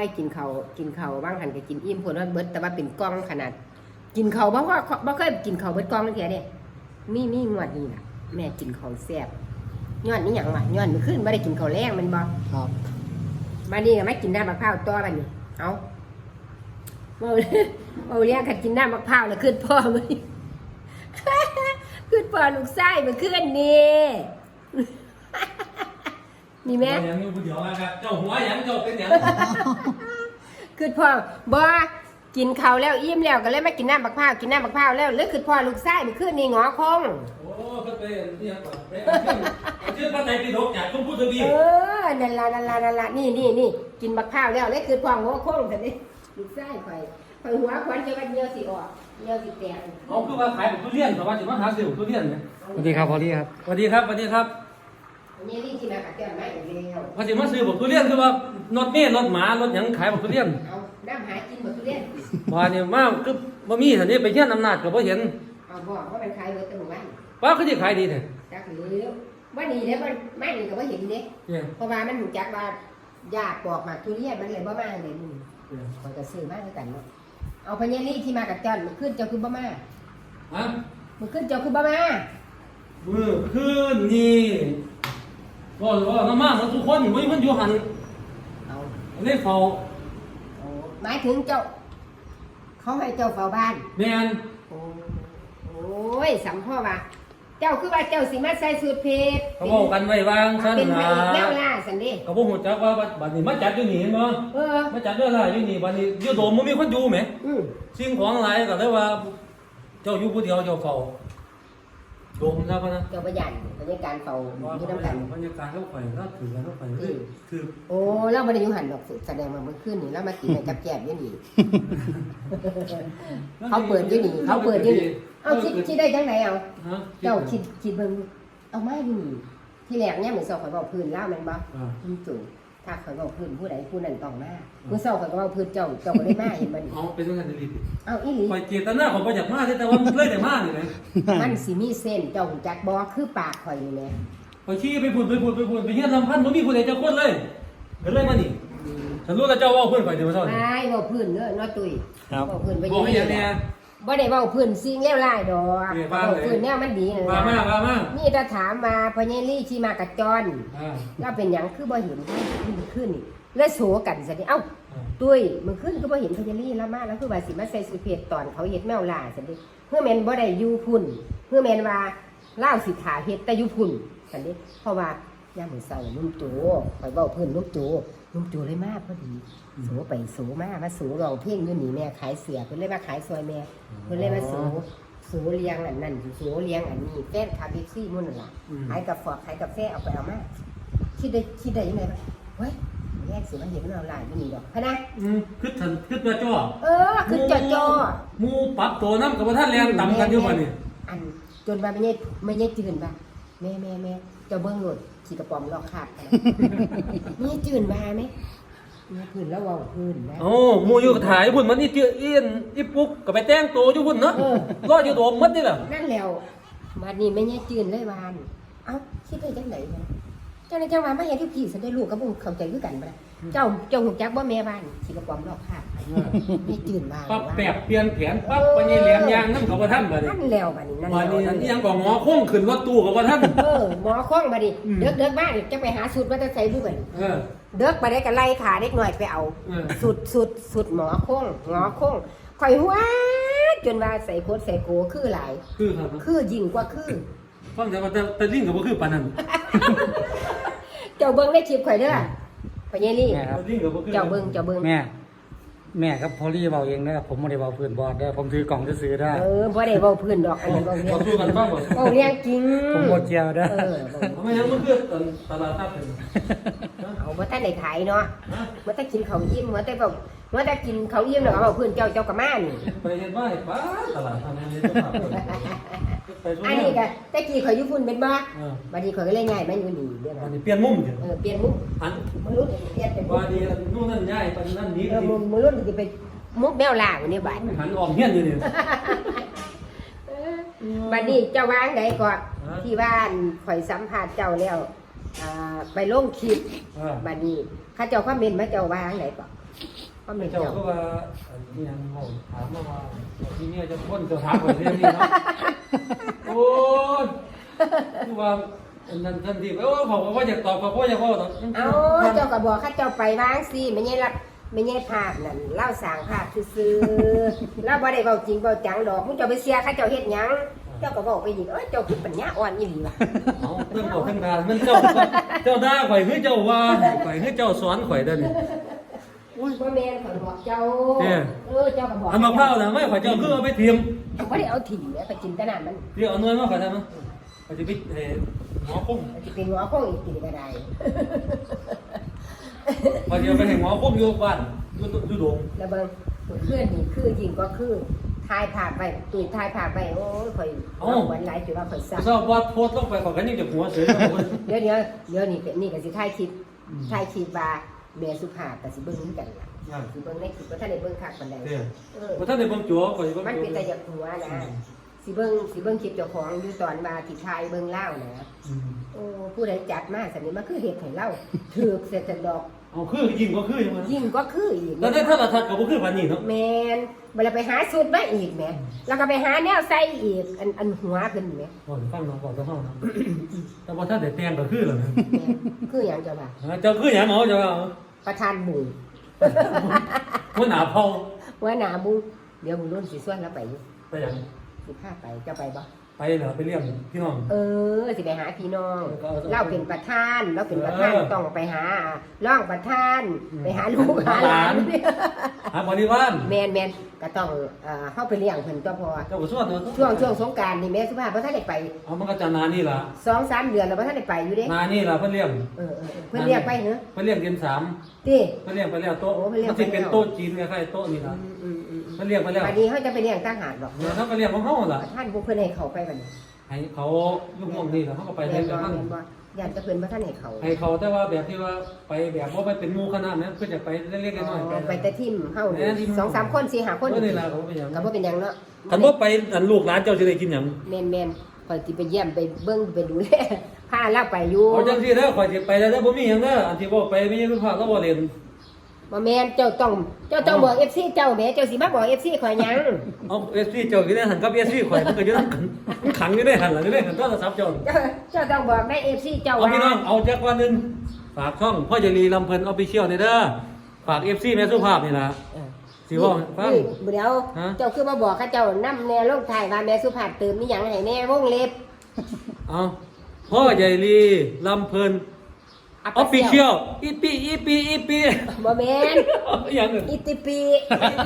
ยกินเขาวกินเขาวบางหันก็กินอิ่มผลว่าเบิดแต่ว่าเป็นกล้องขนาด กินเขาวบ่ว่าบ่เคยกินเขาวเบิดกล้องนั่นแค่เด้มีมีงวดนี้ล่ะ แม่กินเขาวแซ่บย้อนนี่หยังวะย้อนมื้อคืนบ่ได้กินข้าวแรงแมันบ่ครับมานี่ก็มากินน้ำมะพร้าวต่อบัดนี้เอาเมาเมาเลี้ยงกันกินน้ำมะพร้าวแล้วขึ้นพ่อมื้อนี้ขึ้นพ่อลูกชายมื้อคืนนี้ นี่แม่ยังอยู่ผู้เดียวนะครับเจ้าหัวหยังเจ้าเป็นหยังคือพ่อบ่กินข้าวแล้วอิ่มแล้วก็เลยมากินน้ำมะพร้าวกินน้ำมะพร้าวแล้วหรือคือพ่อลูกชายมันคือนี่หงอคงโอ้เพิ่นไปเนี่ยก่อนไปเอาชื่อชื่อพระไตรปิฎกจากชมพูทวีเออนั่นล่ะนั่นล่ะนั่นล่ะนี่นี่นี่กินมะพร้าวแล้วเลยคือพ่อหงอคงแต่นี่ลูกชายข่อยข่อยหัวควันจะว่าเหนียวสิออกเหนียวสิแตกเอาคือว่าขายแบบทุเรียนแต่ว่าสิมาหาซื้อทุเรียนเนี่ยสวัสดีครับพอลี่ครับสวัสดีครับสวัสดีครับอั นนี้นี่ที่มากัดแก้มไม้อีกแล้วว่าสิมาซื้อแบบทุเรียนคือว่ารถเมล์รถหมารถหยังขายแบบทุเรียนเอาน้ำหากินหมดทุเรียนว่านี่มาคือบ่มีสันนี้ไปเฮียนอำนาจก็บ่เห็นเอาบอกว่ามันขายเบิดแตหมู่บ้านว่าคือสิขายดีแท้จักหรือว่านี่แล้วมันไม่นี่ก็บ่เห็นเด้เนี่ยเพราะว่ามันหูจักว่าญาติปอกหมากทุเรียนมันเลยบ่มาเลยมึงมันก็ซื้อมาด้วยกันเนาะเอาพญาลีที่มากับจอนมันขึ้นเจ้าคือบ่มาฮะมันขึ้นเจ้าคือบ่มามื้อคืนนี่ ก็ว่าน้ำมาหมดทุกคนบ่มีคนอยู่หันเอาเลยเฝ้าเอาหมายถึงเจ้า เขาให้เจ้าเฝ้าบ้าน แม่นโอ้โอ้ยสัมพ่อว่า เจ้าคือว่าเจ้าสิมาใส่สูทเพชรเขาบอกกันไว้วางซั่นเป็นพระล่ะเอกแนวล่าสันเดิก็บ่ฮู้จักว่าบัดนี้มาจัดอยู่นี่เห็นบ่เออ มาจัดเรื่องอะไรอยู่นี่บัดนี้อยู่โดมบ่มีคนอยู่แหมอืมสิ่งของหลายก็เลยว่า เจ้าอยู่ผู้เดียวเจ้าเฝ้า โดมแล้วก็นะเจ้าประหยัดบรรยากาศเฝ้าอยู่น้ำกันบรรยากาศเข้าไปก็ถือกันเข้าไปเลยคือโอ้เราไม่ได้อยู่หันดอกแสดงว่ามันขึ้นนี่แล้วมากินในกับแกบอยู่นี่เขาเปิดอยู่นี่เขาเปิดอยู่นี่เอาคิดคิดได้จังไหนเอาฮะเจ้าคิดคิดเบิ่งเอามาอยู่นี่ที่แรกเนี่ยเหมือนสอบข่อยบอกพื้นเล่าแมันบ่อ่าคุณจู่ ถ้าข่อยบอกพื้นผู้ใดผู้นั้นต้องมาเมื่อสอบข่อยก็บอกพื้นเจ้าเจ้าก็ได้มาเห็นมันเอาเป็นเรื่องการรีบเอาอีหลีไปเจตนาของประหยัดมากแต่ว่าเลยแต่มากนี่นะมันสิมีเส้นเจ้าจักบ่คือปากข่อยนี่แหละไปชี้ไปพูดไปพูดไปพูดไปเฮียนลำพันธ์บ่มีผู้ใดจะคนเลยก็เลยมานี่ฉันรู้แล้วเจ้าว่าเพื่อนไปเดี๋ยวมาสอน ไอ้บอกพื้นเด้อเนาะตุ้ยครับ บอกพื้นไปบอกให้ยังเนี่ย บ่ได้เว้าพื้นสิ่งเลวร้ายดอกเอ้ยบว่าอกเลย พื้นแนวมันดีนั่นมาล่ะมามามานี่ถ้าถามมาพญาลี่ที่มากับจอนอ่าเราเป็นหยังคือบ่เห็นมันขึ้นนี่แล้วโสกันซะนี่เอ้า ตุ้ยมันขึ้นก็บ่เห็นพญาลี่แล้วมาแล้วคือว่าสิมาใส่สุเพชตอนเขาเฮ็ดแมวล่าซะดิเพื่อแม่นบ่ได้อยู่พุ่นเพื่อแม่นว่าเล่าวสิถาเฮ็ดแต่อยู่พุ่นซะดิเพราะว่ายามมื้อเช้านุ่มโจข่อยเว้าเพิ่นนุ่มโจ นุ่มโจเลยมาพอดีโสไปโสมามาโสร้องเพลงอยู่นี่แม่ขายเสียเพิ่นเลยมาขายซอยแม่เพิ่นเลยมาโสโสเลี้ยงอันนั้นโสเลี้ยงอันนี้แฟนคาเบซี่มุ่นนั่นล่ะขายกับฟอกขายกาแฟเอาไปเอามาคิดได้คิดได้ยังไงบ้างเฮ้ยแยกสิมันเห็นมันเอาหลายไม่มีดอกพะนะอืมคือทันคือตัวจ้อเออคือจอจอหมูปรับตัวน้ำกับท่านแรงต่ำกันอยู่ป่ะนี่อันจนมาไม่ใช่ไม่ใช่จืนบ้าแม่แม่แม่เจ้าเบิ้งโหลด ขี่กระป๋อมลอกขาดไม่ใช่จืนบ้าไหมแม่พื้นแล้วเวาพื้นนะ โอ้หมูอยู่ถ่ายพุ่นมันนี่เจือเอียนอีปุ๊กก็ไปแต่งตัวอยู่พุ่นเนาะเออ รออยู่โดมมัดนี่แหละนั่นแล้ววันนี้ไม่ใช่จืนเลยวาน เอ้าคิดได้จังไหนเนี่ยเจ้าในจังหวะมาเห็นที่พี่สันได้ลูกกับบุ้งเข้าใจคือกันบ่ล่ะ เจ้าเจ้าหูจักบ่แม่บ้านขี่กระป๋อมลอกขาดไม่จืนบ้าปั๊บแปบเปลี่ยนแผนปั๊บไปนี่แหลมยางน้ำกับว่าท่านบ่นี่นั่นแล้วบัดนี้นั่นบ่แล้วนี่นั่นนี่แล้ยัวงก็งอโค้งขึ้นรถตู้กับว่าท่านเออหมอคล้องบัดนี้อืมเด็กเด็กบ้านจะไปหาสุดว่าจะใส่ด้วยเออเด็กไปได้ก็ไล่ขาเด็กหน่อยไปเอาเออสุดสุดสุดหมอโค้งหมอโค้งข่อยหัวจนว่าใส่โคตรใส่โกคือหลายคือครับคือยิ่งกว่าคือฟังแต่ว่าแต่แต่ลิงก็บ่คือปานนั้นเจ้าเบิ้งได้คลิปข่อยเด้อ พญาลี่แม่ครับแต่ลิงก็บ่คือเจ้าเบิ้งเจ้าเบิ้งแม่ แม่ครับพอลี่เบาเองนะครับผมไม่ได้เบาพื้นบอดได้อผมถือกล่องซื้อๆได้ เออบ่ได้เว้าพื้นดอกอันนี้เว้าเรียบ่งสู้กันบ้างบ่เว้าเรียงจริงผมโมเจียวได้อเออเว้าทำไมยังมันคือตลาดนัดเป็นเอาบ่ทันได้ขายเนาะบ่ทันกินข้าวอิ่มบ่ทันแบบ บ่ทันกินข้าวอิ่มแล้วเอาพื้นเจ้าเจ้าก็มานี่ไปเห็นว่าไอ้ป้าตลาดทำอะไรเจ้าภาพเพิ่นไปทุกอันเรื่นี้องก็แต่กี้ข่อยอยู่พุ่นเป็นบ่เออบัดนี้ข่อยก็เลยง่ายมาอยู่นี่เด้ออันะนนี้เปลี่ยนมุมเถเออะอเปลี่ยนมุกอันมนุษย์เปลี่ยนเป็นมุว่ากดีนู่นนั่นย้ายไปนั่นนี้เออมมนุษย์สิไปมุกแมวล่าวันนี้บาดหันออกเฮี้ยนอยู่นี่บัดนี้เจ้าวางใดก่อนฮะที่บ้านข่อยสัมภาษณ์เจ้าแล้วอ่าไปลงคลิปเออบัดนี้เข้าเจ้าคอมเมนต์มาเจ้าวางไหนก่อน อมเมนต์เจ้าเจ้าก็ว่าอันนี้ยังเขาถามมาว่าที่เนี่ยจะพ้นจะถามว่าเรื่องนี้เนาะโอ้ยคือว่าอันนั้นทันทีโอ้ยผมว่าอยากตอบผมว่าอยากว่าตอบเอาเจ้าก็บอกข้าเจ้าไปวางสิไม่ใช่รับไม่ใช่ภาพนั่นเล่าสร้างภาพซื่อๆเล่าบ่ได้เว้าจริงเว้าจังดอกมึงเจ้าไปเสียข้าเจ้าเฮ็ดหยังเจ้าก็บอกไปอีกเอ้ยเจ้าคือปัญญาอ่อนอีหลีว่ะเอาเรื่องบอกเรื่องการมันเจ้าเจ้าด่าข่อยคือเจ้าว่าข่อยคือเจ้าสอนข่อยเด้อนี่ บ่แม่นเขาบอกเจ้าเนี่ยเออเจ้าก็บอกอันมะพร้าวน่ะไม่ข่อยเจ้าคือเอาไปเทียมเขาบ่ได้เอาถิ่นเนี่ยไปจินตนามันเดี๋ยวเอาเงินมาข่อยได้มั้ยข่อยจะไปเอ่อหมอคุ้มมันจะเป็นหัวโคงอีกทีก็ได้ข่อยจะไปให้หมอคุ้มอยู่บ้านอยู่อยู่ดงแล้วเบิ่งเพื่อนนี่คือจริงก็คือถ่ายภาพไปตุยถ่ายภาพไปโอ้ยข่อยเหมือนหลายจุดว่าข่อยซักทราบว่าโพสต์ลงไปข่อยก็ยังจะหัวเสืออยู่เดี๋ยวเดี๋ยวเดี๋ยวนี่เป็นนี่ก็สิถ่ายคลิปถ่ายคลิปว่า แม่สุภาพก็สิเบิ่งคือกันล่ะอ่าสิเบิ่งในคลิปว่าท่านได้เบิ่งคักปานใดเด้อเออ บ่ทันได้เบิ่งจัวข่อยสิเบิ่งมันจัวเป็นแต่อยากหัวนะสิเบิ่งสิเบิ่งคลิปเจ้าของอยู่ตอนมาที่ถ่ายเบิ่งเล่านะ อืม โอ้ผู้ใดจัดมาสันนี้มาคือเฮ็ดให้เล่าถูกเสร็จจันดอก เอาคือยิงก็คือจังมันยิ่งก็คืออีกแล้วได้ถ้าละทัดก็บ่คือปานนี้เนาะแมนเวลาไปหาสูตรมาอีกแหมแล้วก็ไปหาแนวใส่อีกอันอันหัวเพิ่นแหมบ่ฟังน้องบอกต้องเฮานะแต่บ่ทันได้แต่งก็คือแล้วนะแม่นคือหยังเจ้าบ่าเจ้าคือหยังเอาเจ้าว่าประธานบุญหัวหน้าเผาหัวหน้าบุญเดี๋ยวบุญรุ่นสิส่วนแล้วไปอยู่ไปหยังสิพาไปเจ้าไปบ่ ไปเหรอไปเลี้ยงพี่น้อง เออสิไปหาพี่น้องเออเราเป็นประธานเราเป็นประธานเออต้องไปหาร่องประธานอืมไปหาลูกหาหาหหลาลานนหาบริวารแมนแมนก็ต้องเอ่อเข้าไปเลี้ยงเพิ่นตัวพอเจ้าก็สวดเนาะช่วงช่วงสงกรารนี่แม่สุภาพบ่ทันได้ไปเอามันก็จะนานี่ล่ะสองสามเดือนแล้วบ่ทันได้ไปอยู่เด้นานี่ล่ะเพิ่นเลี้ยงเออเออเออเพิ่นเรียกไปเหรอเพิ่นเลี้ยงเดือนสามติ เพิ่นเลี้ยงไปแล้วโต๊ะโอ้เพิ่นเลี้ยงมันสิเป็นไปแล้วโต๊ะจีนคล้ายๆโต๊ะนี่ล่ะ อืมอืมอื มเพิ่นเลี้ยงไปแล้วบัดนี้เขาจะไปเลี้ยงต่างหากดอกเดี๋ยวเขาก็เลี้ยงของเฮาล่ะท่านพวกเพิ่นให้เขาไปบัดนี้ให้เขาลูกน้องนี่ล่ะเขาก็ไปแม่เลี้ยงนกับ่นมันแม่นบ่ญาติจะเพิ่นบ่ทันให้เขาให้เขาแต่ว่าแบบที่ว่าไปแบบว่าไปเป็นหมู่คณะนะเพื่อจะไปเล็กๆน้อยอ๋อๆไปแต่ทิมเฮานี่แม่นทิ่มสองสามคนสี่ห้าคนเออนี่ล่ะเขาไปหยังก็บ่เป็นหยังเนาะคันบ่ไปอันลูกหลานเจ้าสิได้กินหยังแม่นแม่นข่อยสิไปเยี่ยมไปเบิ่งไปดูแลพาเราไปอยู่เอาจังซี่เด้อข่อยสิไปแล้วเด้อบ่มีหยังเด้ออันที่บ่ไปไม่ใช่ลูกค้าเราบ่เล่น บ่แม่นเจ้าต้อง เจ้าต้องบอก FC เจ้าแหม่เจ้าสิมาบอก FC ข่อยหยังเอา SC เจ้าอยู่ในหันกับ SC ข่อยมันก็อยู่นำกันมันขังอยู่ในหันล่ะอยู่ในหันโทรศัพท์เจ้าเจ้าเจ้าต้องบอกได้ FC เจ้าเอาว่าพี่น้องเอาจักวันหนึงฝากช่องพ่อจรีลำเพิ่นออฟฟิเชียลนี่เด้อฝาก FC แม่สุภาพนี่ล่ะเออสิเว้าให้ฟัง นี่เดี๋ยวฮะ เจ้าคือมาบอกข้าเจ้านำแนวลงท้ายว่าแม่สุภาพเติมมีหยังให้แน่วงเล็บเอาพ่อใหญ่ลีลำเพิ่น ออฟฟิเชียลอีปีอีปีอีปีบ่แม่นอย่างหนึงอิติปี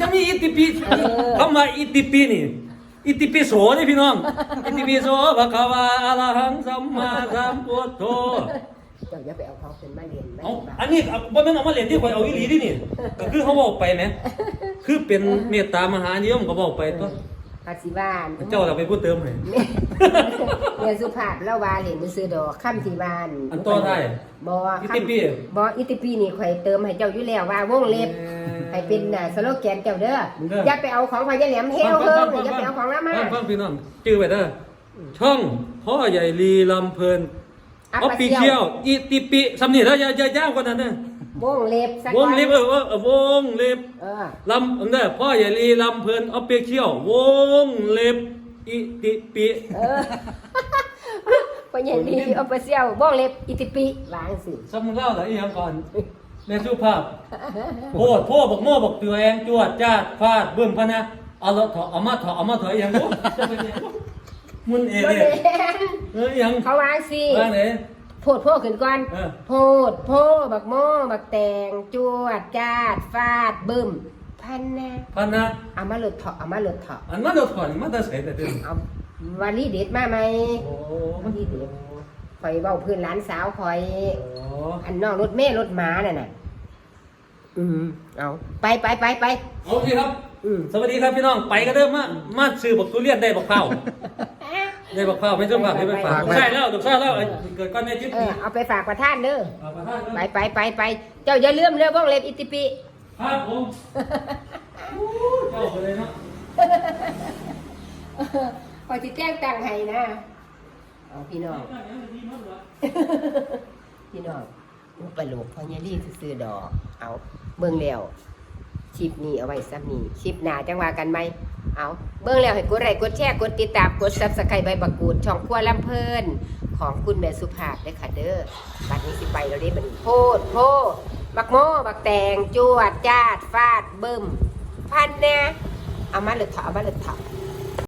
จะมีอิติปิเออคำว่าอิติปินี่อิติปิโสนี่พี่น้อง อิติปิโสภะคะวาอะระหังสัมมาสัมพุทโธเจ้าอย่าไปเอาของเพิ่นมาเรียนมาเอาบ้าอันนี้เอาบ่แม่นเอามาเล่นที่ข่อยเอาอีหลีดินี่ ก็คือเขาบอกไปแหม คือเป็นเมตตามหานิยมก็บอกไปตัว ภาษีบ้านเจ้าเราไปพูดเติมให้แม่แม่สุภาพเล่าว่าเล่นซื้อดอกค่ำที่บ้านอันต่อได้บ่อิติปิบ่อิติปีนี่ข่อยเติมให้เจ้าอยู่แล้วว่าวงเล็บให้เป็นน่ะสโลแกนเจ้าเด้อเด้ออย่าไปเอาของพญาแหลมเฮวเฮิงอย่าไปเอาของละมาฟังฟังพี่น้องชื่อไว้เด้อช่องพ่อใหญ่ลีลำเพลินออฟฟิเชียลอิติปิสำนีแล้วอย่าอย่ายาวกว่านั้นนะ วงเล็บสักวงเล็บเออเออเออวงเล็บเออลำอันเด้อพ่อใหญ่ลีลำเพลินออฟฟิเชียลวงเล็บอิติปิเออพญาลีออฟฟิเชียลวงเล็บอิติปิวางสิสมมุติเล่าหลายอย่างก่อนแม่สุภาพโพดโพดบอกโม่บอกตัวเองจวดจ้าดฟาดเบิ่มพะนะเอาละเถอะเอามาเถอะเอามาเถอะอหย่างบ่จะเป็นหยังมุนเอบ่เด้แม่นเอออหยังเขาวางสิว่าไหน โพดโพดขึ้นก่อนเออ โพดโพบักโม่บักแตงจวดจาดฟาดบึ้มพันนะพันนะเอามาหลุดเถาะเอามาหลุดเถาะอันมาโดดก่อนมันจะใส่แต่เดิมเอาวาลีเด็ดมาไหม โอ้วาลีเด็ดคอยเบ้าเพื่อนหลานสาวคอย โอ้อันน้องรถแม่รถหมาน่ะน่ะ อืมเอาไปไปไปไปโอเคครับ อืมสวัสดีครับพี่น้อง ไปกันเด้อมา มาซื้อบักทุเรียนได้บักเผา ได้บักเผาไม่ต้องฝากไม่ไปฝากใช่แล้วถูกใช่แล้วไอ้เกิดก้อนแม่จิ๊บเออเอาไปฝากประท่านเด้อเอาประทานไปไปไปไปเจ้าอย่าลืมเรื่องวงเล็บอิติปิครับผมอู้เจ้าไปเลยเนาะคอยจิแจ้งตังให้นะเอาพี่น้องพี่น้องอุปโลกพญาลีซื้อๆดอกเอาเบิ่งแล้วคลิปนี้เอาไว้ซ้ำนี้คลิปหน้าจังว่ากันไหม เอาเบิ่งแล้วให้กดไลค์กดแชร์กดติดตามกดซับสไครต์ใบบักกูดช่องครัวลำเพลินของคุณแม่สุภาพเลยค่ะเด้อบัดนี้สิไปแล้วเด้บัดนี้โพดโพดบักโมบักแตงจวดจาดฟาดเบิ่มพันแน่เอามาเลยเถอเอามาเลยเถอ